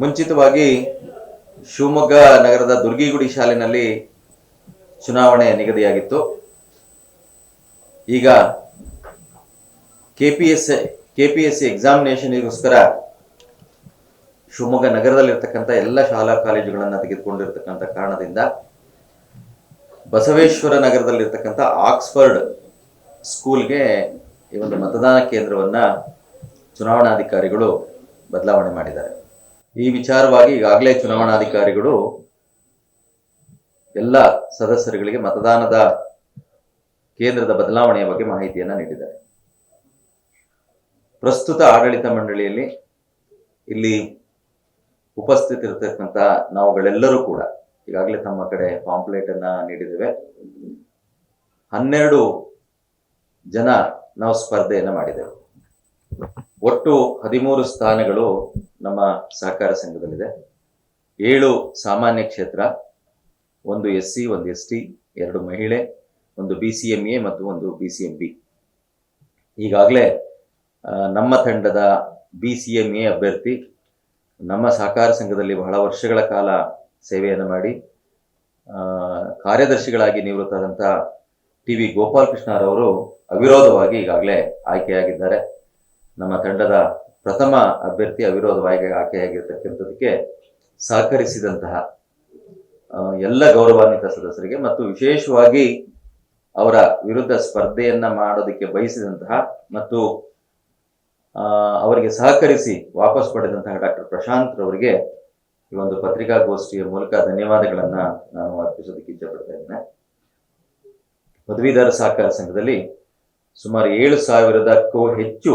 ಮುಂಚಿತವಾಗಿ ಶಿವಮೊಗ್ಗ ನಗರದ ದುರ್ಗಿಗುಡಿ ಶಾಲೆಯಲ್ಲಿ ಚುನಾವಣೆ ನಿಗದಿಯಾಗಿತ್ತು. ಈಗ K P S K P S C ಎಕ್ಸಾಮಿನೇಷನ್ಗೋಸ್ಕರ Shivamogga ನಗರದಲ್ಲಿರ್ತಕ್ಕಂಥ ಎಲ್ಲ ಶಾಲಾ ಕಾಲೇಜುಗಳನ್ನು ತೆಗೆದುಕೊಂಡಿರ್ತಕ್ಕಂಥ ಕಾರಣದಿಂದ ಬಸವೇಶ್ವರ ನಗರದಲ್ಲಿರ್ತಕ್ಕಂಥ ಆಕ್ಸ್ಫರ್ಡ್ ಸ್ಕೂಲ್ಗೆ ಈ ಒಂದು ಮತದಾನ ಕೇಂದ್ರವನ್ನ ಚುನಾವಣಾಧಿಕಾರಿಗಳು ಬದಲಾವಣೆ ಮಾಡಿದ್ದಾರೆ. ಈ ವಿಚಾರವಾಗಿ ಈಗಾಗಲೇ ಚುನಾವಣಾಧಿಕಾರಿಗಳು ಎಲ್ಲ ಸದಸ್ಯರುಗಳಿಗೆ ಮತದಾನದ ಕೇಂದ್ರದ ಬದಲಾವಣೆಯ ಬಗ್ಗೆ ಮಾಹಿತಿಯನ್ನ ನೀಡಿದ್ದಾರೆ. ಪ್ರಸ್ತುತ ಆಡಳಿತ ಮಂಡಳಿಯಲ್ಲಿ ಇಲ್ಲಿ ಉಪಸ್ಥಿತಿರತಕ್ಕಂಥ ನಾವುಗಳೆಲ್ಲರೂ ಕೂಡ ಈಗಾಗಲೇ ತಮ್ಮ ಕಡೆ ಪಾಂಪ್ಲೇಟ್ ಅನ್ನ ನೀಡಿದ್ದೇವೆ. ಹನ್ನೆರಡು ಜನ ನಾವು ಸ್ಪರ್ಧೆಯನ್ನ ಮಾಡಿದೆವು ಒಟ್ಟು ಹದಿಮೂರು ಸ್ಥಾನಗಳು ನಮ್ಮ ಸಹಕಾರ ಸಂಘದಲ್ಲಿದೆ. ಏಳು ಸಾಮಾನ್ಯ ಕ್ಷೇತ್ರ, ಒಂದು ಎಸ್ ಸಿ ಒಂದು ಎಸ್ ಟಿ ಎರಡು ಮಹಿಳೆ, ಒಂದು ಬಿ ಸಿ ಎಂ ಎ ಮತ್ತು ಒಂದು ಬಿ ಸಿ ಎಂ ಬಿ. ಈಗಾಗಲೇ ನಮ್ಮ ತಂಡದ ಬಿ ಸಿ ಎಂ ಎ ಅಭ್ಯರ್ಥಿ ನಮ್ಮ ಸಹಕಾರ ಸಂಘದಲ್ಲಿ ಬಹಳ ವರ್ಷಗಳ ಕಾಲ ಸೇವೆಯನ್ನು ಮಾಡಿ ಕಾರ್ಯದರ್ಶಿಗಳಾಗಿ ನಿವೃತ್ತರಾದಂಥ ಟಿ ವಿ ಗೋಪಾಲಕೃಷ್ಣರವರು ಅವಿರೋಧವಾಗಿ ಈಗಾಗಲೇ ಆಯ್ಕೆಯಾಗಿದ್ದಾರೆ. ನಮ್ಮ ತಂಡದ ಪ್ರಥಮ ಅಭ್ಯರ್ಥಿ ಅವಿರೋಧವಾಗಿ ಆಯ್ಕೆಯಾಗಿರ್ತಕ್ಕಂಥದಕ್ಕೆ ಸಹಕರಿಸಿದಂತಹ ಎಲ್ಲ ಗೌರವಾನ್ವಿತ ಸದಸ್ಯರಿಗೆ ಮತ್ತು ವಿಶೇಷವಾಗಿ ಅವರ ವಿರುದ್ಧ ಸ್ಪರ್ಧೆಯನ್ನ ಮಾಡೋದಕ್ಕೆ ಬಯಸಿದಂತಹ ಮತ್ತು ಅವರಿಗೆ ಸಹಕರಿಸಿ ವಾಪಸ್ ಪಡೆದಂತಹ ಡಾಕ್ಟರ್ ಪ್ರಶಾಂತ್ ರವರಿಗೆ ಈ ಒಂದು ಪತ್ರಿಕಾಗೋಷ್ಠಿಯ ಮೂಲಕ ಧನ್ಯವಾದಗಳನ್ನ ನಾನು ಅರ್ಪಿಸೋದಕ್ಕೆ ಇಚ್ಛಪಡ್ತಾ ಇದ್ದೇನೆ. ಪದವೀಧರ ಸಹಕಾರ ಸಂಘದಲ್ಲಿ ಸುಮಾರು ಏಳು ಸಾವಿರದಕ್ಕೂ ಹೆಚ್ಚು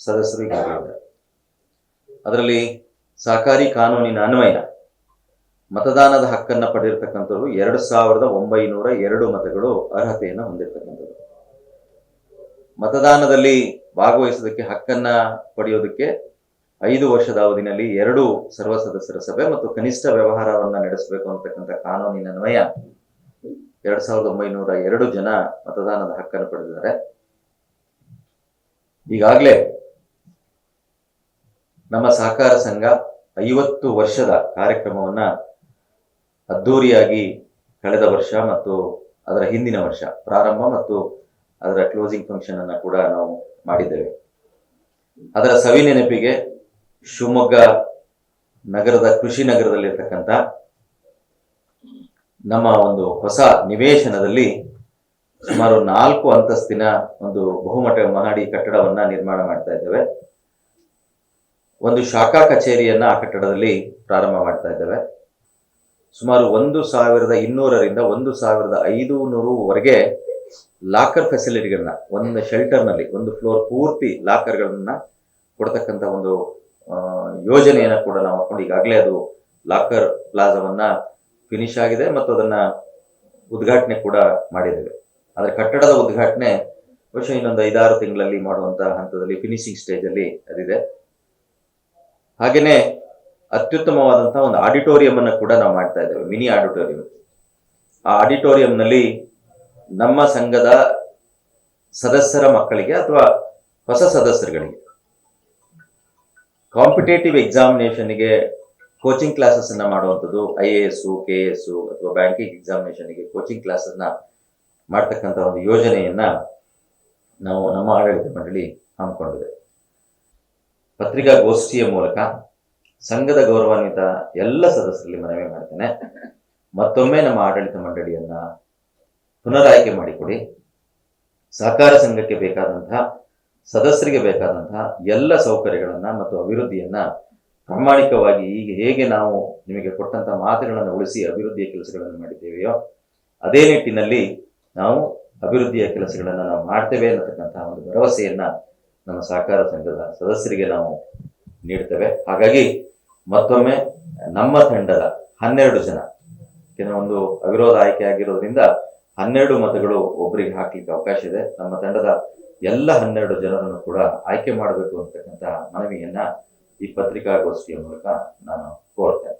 ಸದಸ್ಯರು ಅದರಲ್ಲಿ ಸಹಕಾರಿ ಕಾನೂನಿನ ಅನ್ವಯ, ಮತದಾನದ ಹಕ್ಕನ್ನು ಪಡೆದಿರತಕ್ಕಂಥವ್ರು ಎರಡು ಸಾವಿರದ ಒಂಬೈನೂರ ಎರಡು ಮತಗಳು ಅರ್ಹತೆಯನ್ನು ಹೊಂದಿರತಕ್ಕಂಥದ್ದು ಮತದಾನದಲ್ಲಿ ಭಾಗವಹಿಸೋದಕ್ಕೆ ಹಕ್ಕನ್ನ ಪಡೆಯೋದಕ್ಕೆ ಐದು ವರ್ಷದ ಅವಧಿನಲ್ಲಿ ಎರಡು ಸರ್ವ ಸದಸ್ಯರ ಸಭೆ ಮತ್ತು ಕನಿಷ್ಠ ವ್ಯವಹಾರವನ್ನ ನಡೆಸಬೇಕು ಅಂತಕ್ಕಂಥ ಕಾನೂನಿನ ಅನ್ವಯ ಎರಡ್ ಸಾವಿರದ ಒಂಬೈನೂರ ಎರಡು ಜನ ಮತದಾನದ ಹಕ್ಕನ್ನು ಪಡೆದಿದ್ದಾರೆ. ಈಗಾಗಲೇ ನಮ್ಮ ಸಹಕಾರ ಸಂಘ ಐವತ್ತು ವರ್ಷದ ಕಾರ್ಯಕ್ರಮವನ್ನ ಅದ್ಧೂರಿಯಾಗಿ ಕಳೆದ ವರ್ಷ ಮತ್ತು ಅದರ ಹಿಂದಿನ ವರ್ಷ ಪ್ರಾರಂಭ ಮತ್ತು ಅದರ ಕ್ಲೋಸಿಂಗ್ ಫಂಕ್ಷನ್ ಅನ್ನ ಕೂಡ ನಾವು ಮಾಡಿದ್ದೇವೆ. ಅದರ ಸವಿ ನೆನಪಿಗೆ ಶಿವಮೊಗ್ಗ ನಗರದ ಕೃಷಿ ನಗರದಲ್ಲಿರ್ತಕ್ಕಂಥ ನಮ್ಮ ಒಂದು ಹೊಸ ನಿವೇಶನದಲ್ಲಿ ಸುಮಾರು ನಾಲ್ಕು ಅಂತಸ್ತಿನ ಒಂದು ಬಹುಮಠ ಮಹಡಿ ಕಟ್ಟಡವನ್ನ ನಿರ್ಮಾಣ ಮಾಡ್ತಾ ಇದ್ದೇವೆ. ಒಂದು ಶಾಖಾ ಕಚೇರಿಯನ್ನ ಆ ಕಟ್ಟಡದಲ್ಲಿ ಪ್ರಾರಂಭ ಮಾಡ್ತಾ ಇದ್ದೇವೆ. ಸುಮಾರು ಒಂದು ಸಾವಿರದ ಇನ್ನೂರರಿಂದ ಒಂದು ಸಾವಿರದ ಐದು ನೂರುವರೆಗೆ ಲಾಕರ್ ಫೆಸಿಲಿಟಿಗಳನ್ನ, ಒಂದು ಶೆಲ್ಟರ್ನಲ್ಲಿ, ಒಂದು ಫ್ಲೋರ್ ಪೂರ್ತಿ ಲಾಕರ್ಗಳನ್ನ ಕೊಡ್ತಕ್ಕಂಥ ಒಂದು ಯೋಜನೆಯನ್ನು ಕೂಡ ನಾವು ಹಾಕೊಂಡು ಈಗಾಗಲೇ ಅದು ಲಾಕರ್ ಪ್ಲಾಜಾವನ್ನ ಫಿನಿಶ್ ಆಗಿದೆ ಮತ್ತು ಅದನ್ನ ಉದ್ಘಾಟನೆ ಕೂಡ ಮಾಡಿದ್ದೇವೆ. ಆದರೆ ಕಟ್ಟಡದ ಉದ್ಘಾಟನೆ ಬಹುಶಃ ಇನ್ನೊಂದು ಐದಾರು ತಿಂಗಳಲ್ಲಿ ಮಾಡುವಂತಹ ಹಂತದಲ್ಲಿ, ಫಿನಿಶಿಂಗ್ ಸ್ಟೇಜ್ ಅಲ್ಲಿ ಅದಿದೆ. ಹಾಗೇನೆ ಅತ್ಯುತ್ತಮವಾದಂತಹ ಒಂದು ಆಡಿಟೋರಿಯಂ ಅನ್ನು ಕೂಡ ನಾವು ಮಾಡ್ತಾ ಇದ್ದೇವೆ, ಮಿನಿ ಆಡಿಟೋರಿಯಂ ಆ ಆಡಿಟೋರಿಯಂನಲ್ಲಿ ನಮ್ಮ ಸಂಘದ ಸದಸ್ಯರ ಮಕ್ಕಳಿಗೆ ಅಥವಾ ಹೊಸ ಸದಸ್ಯರುಗಳಿಗೆ ಕಾಂಪಿಟೇಟಿವ್ ಎಕ್ಸಾಮಿನೇಷನ್ಗೆ ಕೋಚಿಂಗ್ ಕ್ಲಾಸಸ್ ಅನ್ನ ಮಾಡುವಂಥದ್ದು I A S K A S banking ಎಕ್ಸಾಮಿನೇಷನ್ಗೆ coaching ಕ್ಲಾಸಸ್ನ ಮಾಡ್ತಕ್ಕಂಥ ಒಂದು ಯೋಜನೆಯನ್ನ ನಾವು ನಮ್ಮ ಆಡಳಿತ ಮಂಡಳಿ ಹಮ್ಮಿಕೊಂಡಿದೆ. ಪತ್ರಿಕಾಗೋಷ್ಠಿಯ ಮೂಲಕ ಸಂಘದ ಗೌರವಾನ್ವಿತ ಎಲ್ಲ ಸದಸ್ಯರಲ್ಲಿ ಮನವಿ ಮಾಡ್ತೇನೆ. ಮತ್ತೊಮ್ಮೆ ನಮ್ಮ ಆಡಳಿತ ಮಂಡಳಿಯನ್ನ ಪುನರಾಯ್ಕೆ ಮಾಡಿಕೊಡಿ. ಸಹಕಾರ ಸಂಘಕ್ಕೆ ಬೇಕಾದಂತಹ, ಸದಸ್ಯರಿಗೆ ಬೇಕಾದಂತಹ ಎಲ್ಲ ಸೌಕರ್ಯಗಳನ್ನ ಮತ್ತು ಅಭಿವೃದ್ಧಿಯನ್ನ ಪ್ರಾಮಾಣಿಕವಾಗಿ ಈಗ ಹೇಗೆ ನಾವು ನಿಮಗೆ ಕೊಟ್ಟಂತಹ ಮಾತುಗಳನ್ನು ಉಳಿಸಿ ಅಭಿವೃದ್ಧಿಯ ಕೆಲಸಗಳನ್ನು ಮಾಡಿದ್ದೇವೆಯೋ, ಅದೇ ನಿಟ್ಟಿನಲ್ಲಿ ನಾವು ಅಭಿವೃದ್ಧಿಯ ಕೆಲಸಗಳನ್ನು ನಾವು ಮಾಡ್ತೇವೆ ಅನ್ನತಕ್ಕಂತಹ ಒಂದು ಭರವಸೆಯನ್ನ ನಮ್ಮ ಸಹಕಾರ ಸಂಘದ ಸದಸ್ಯರಿಗೆ ನಾವು ನೀಡ್ತೇವೆ. ಹಾಗಾಗಿ ಮತ್ತೊಮ್ಮೆ ನಮ್ಮ ತಂಡದ ಹನ್ನೆರಡು ಜನ ಕೆಲವೊಂದು ಅವಿರೋಧ ಆಯ್ಕೆ ಆಗಿರೋದ್ರಿಂದ ಹನ್ನೆರಡು ಮತಗಳು ಒಬ್ಬರಿಗೆ ಹಾಕ್ಲಿಕ್ಕೆ ಅವಕಾಶ ಇದೆ. ನಮ್ಮ ತಂಡದ ಎಲ್ಲ ಹನ್ನೆರಡು ಜನರನ್ನು ಕೂಡ ಆಯ್ಕೆ ಮಾಡಬೇಕು ಅಂತಕ್ಕಂತಹ ಮನವಿಯನ್ನ ಈ ಪತ್ರಿಕಾಗೋಷ್ಠಿಯ ಮೂಲಕ ನಾನು ಕೋರ್ತೇನೆ.